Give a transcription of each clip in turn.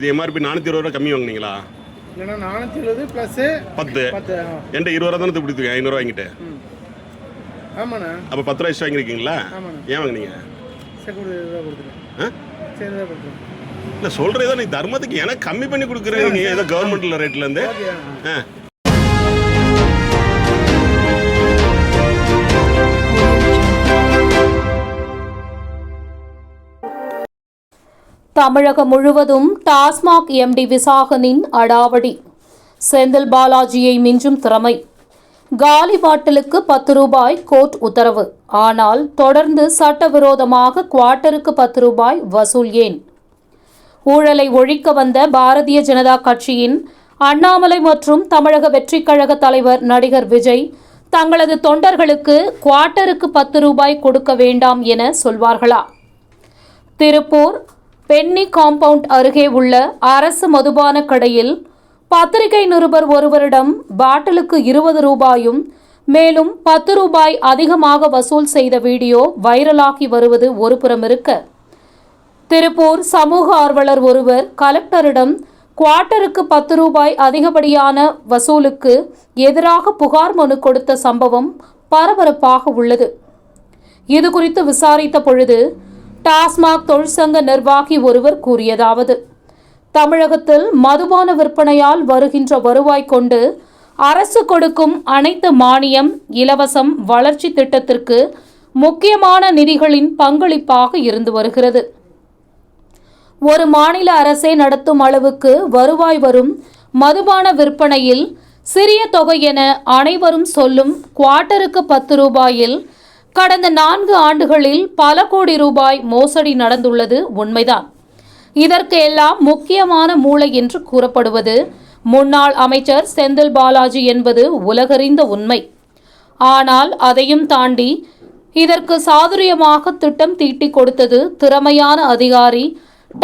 இது எம்ஆர்பி நானூற்றி இருபது ரூபா கம்மி வாங்குனீங்களா? இல்லைன்னா நானூற்றி இருபது ப்ளஸ்ஸு பத்து. என்கிட்ட இருபது ரூபா தானே கொடுத்துருக்கேன் ஐநூறுரூவா வாங்கிட்டு ஆமாண்ணா. அப்போ பத்து ரூபா எக்ஸ்ட்ரா வாங்கியிருக்கீங்களா ஏன் வாங்குனீங்க? சரி கொடு இருபது கொடுத்துருக்கேன் ஆ? சரி இருபது கொடுத்துருக்கேன் இல்லை சொல்கிறேன் நீ தர்மத்துக்கு எனக்கு கம்மி பண்ணி கொடுக்குறேன் நீ ஏதோ கவர்மெண்ட்டில் ரேட்லேருந்து ஆ. தமிழகம் முழுவதும் டாஸ்மாக் எம்டி விசாகனின் அடாவடி. செந்தில் பாலாஜியை மிஞ்சும் திறமை. காலி பாட்டிலுக்கு பத்து ரூபாய் கோர்ட் உத்தரவு. ஆனால் தொடர்ந்து சட்டவிரோதமாக குவார்ட்டருக்கு பத்து ரூபாய் வசூல் ஏன்? ஊழலை ஒழிக்க வந்த பாரதிய ஜனதா கட்சியின் அண்ணாமலை மற்றும் தமிழக வெற்றிக் கழக தலைவர் நடிகர் விஜய் தங்களது தொண்டர்களுக்கு குவார்ட்டருக்கு பத்து ரூபாய் கொடுக்க வேண்டாம் என சொல்வார்களா? திருப்பூர் பென்னி காம்பவுண்ட் அருகே உள்ள அரசு மதுபான கடையில் பத்திரிகை நிருபர் ஒருவரிடம் பாட்டிலுக்கு இருபது ரூபாயும் மேலும் பத்து ரூபாய் அதிகமாக வசூல் செய்த வீடியோ வைரலாகி வருவது ஒருபுறம் இருக்க திருப்பூர் சமூக ஆர்வலர் ஒருவர் கலெக்டரிடம் குவார்ட்டருக்கு பத்து ரூபாய் அதிகப்படியான வசூலுக்கு எதிராக புகார் மனு கொடுத்த சம்பவம் பரபரப்பாக உள்ளது. இது குறித்து விசாரித்த பொழுது டாஸ்மாக் தொழிற்சங்க நிர்வாகி ஒருவர் கூறியதாவது தமிழகத்தில் மதுபான விற்பனையால் வருகின்ற வருவாய் கொண்டு அரசு கொடுக்கும் அனைத்து மானியம் இலவசம் வளர்ச்சி திட்டத்திற்கு முக்கியமான நிதிகளின் பங்களிப்பாக இருந்து வருகிறது. ஒரு மாநில அரசே நடத்தும் அளவுக்கு வருவாய் வரும் மதுபான விற்பனையில் சிறிய தொகை என அனைவரும் சொல்லும் குவார்ட்டருக்கு பத்து ரூபாயில் கடந்த நான்கு ஆண்டுகளில் பல கோடி ரூபாய் மோசடி நடந்துள்ளது உண்மைதான். இதற்கு எல்லாம் முக்கியமான மூளை என்று கூறப்படுவது முன்னாள் அமைச்சர் செந்தில் பாலாஜி என்பது உலகறிந்த உண்மை. ஆனால் அதையும் தாண்டி இதற்கு சாதுரியமாக திட்டம் தீட்டி கொடுத்தது திறமையான அதிகாரி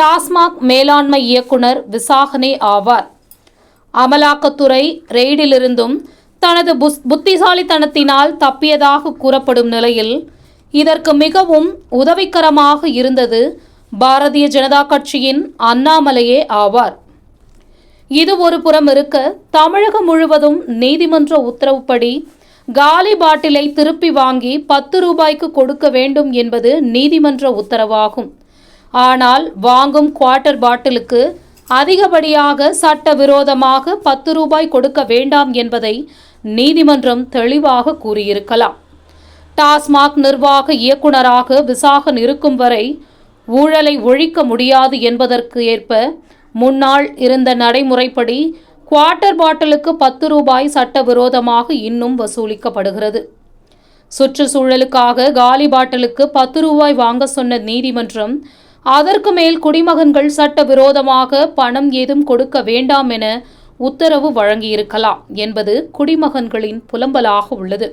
டாஸ்மாக் மேலாண்மை இயக்குனர் விசாகனே ஆவார். அமலாக்கத்துறை ரெய்டிலிருந்தும் தனது புஸ் புத்திசாலித்தனத்தினால் தப்பியதாக கூறப்படும் நிலையில் இதற்கு மிகவும் உதவிகரமாக இருந்தது பாரதிய ஜனதா கட்சியின் அண்ணாமலையே ஆவார். இது ஒரு புறம் இருக்க தமிழகம் முழுவதும் நீதிமன்ற உத்தரவுப்படி காலி பாட்டிலை திருப்பி வாங்கி பத்து ரூபாய்க்கு கொடுக்க வேண்டும் என்பது நீதிமன்ற உத்தரவாகும். ஆனால் வாங்கும் குவார்ட்டர் பாட்டிலுக்கு அதிகப்படியாக சட்டவிரோதமாக பத்து ரூபாய் கொடுக்க வேண்டாம் என்பதை நீதிமன்றம் தெளிவாக கூறியிருக்கலாம். டாஸ்மாக் நிர்வாக இயக்குனராக விசாகன் இருக்கும் வரை ஊழலை ஒழிக்க முடியாது என்பதற்கு ஏற்ப முன்னாள் இருந்த நடைமுறைப்படி குவார்ட்டர் பாட்டிலுக்கு பத்து ரூபாய் சட்டவிரோதமாக இன்னும் வசூலிக்கப்படுகிறது. சுற்றுச்சூழலுக்காக காலி பாட்டிலுக்கு பத்து ரூபாய் வாங்க சொன்ன நீதிமன்றம் அதற்கு மேல் குடிமகன்கள் சட்டவிரோதமாக பணம் ஏதும் கொடுக்க வேண்டாம் என உத்தரவு வழங்கியிருக்கலாம் என்பது குடிமகன்களின் புலம்பலாக உள்ளது.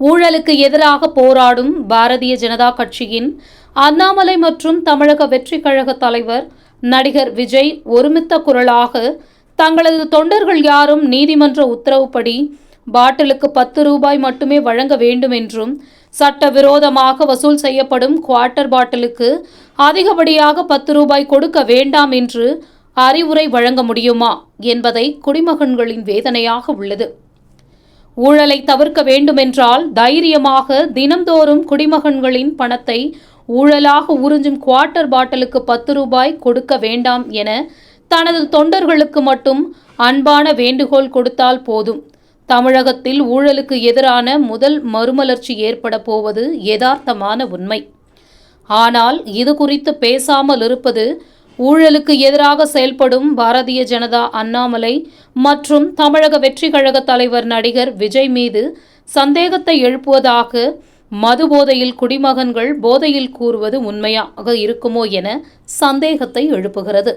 ஊழலுக்கு எதிராக போராடும் பாரதிய ஜனதா கட்சியின் அண்ணாமலை மற்றும் தமிழக வெற்றிக் கழக தலைவர் நடிகர் விஜய் ஒருமித்த குரலாக தங்களது தொண்டர்கள் யாரும் நீதிமன்ற உத்தரவுப்படி பாட்டிலுக்கு பத்து ரூபாய் மட்டுமே வழங்க வேண்டும் என்றும் சட்டவிரோதமாக வசூல் செய்யப்படும் குவார்ட்டர் பாட்டிலுக்கு அதிகப்படியாக பத்து ரூபாய் கொடுக்க வேண்டாம் என்று அறிவுரை வழங்க முடியுமா என்பதை குடிமகன்களின் வேதனையாக உள்ளது. ஊழலை தவிர்க்க வேண்டுமென்றால் தைரியமாக தினம்தோறும் குடிமகன்களின் பணத்தை ஊழலாக உறிஞ்சும் குவார்ட்டர் பாட்டிலுக்கு பத்து ரூபாய் கொடுக்க வேண்டாம் என தனது தொண்டர்களுக்கு மட்டும் அன்பான வேண்டுகோள் கொடுத்தால் போதும். தமிழகத்தில் ஊழலுக்கு எதிரான முதல் மறுமலர்ச்சி ஏற்பட போவது யதார்த்தமான உண்மை. ஆனால் இது குறித்து பேசாமல் இருப்பது ஊழலுக்கு எதிராக செயல்படும் பாரதிய ஜனதா அண்ணாமலை மற்றும் தமிழக வெற்றிக் கழக தலைவர் நடிகர் விஜய் மீது சந்தேகத்தை எழுப்புவதாக மது போதையில் குடிமகன்கள் போதையில் கூறுவது உண்மையாக இருக்குமோ என சந்தேகத்தை எழுப்புகிறது.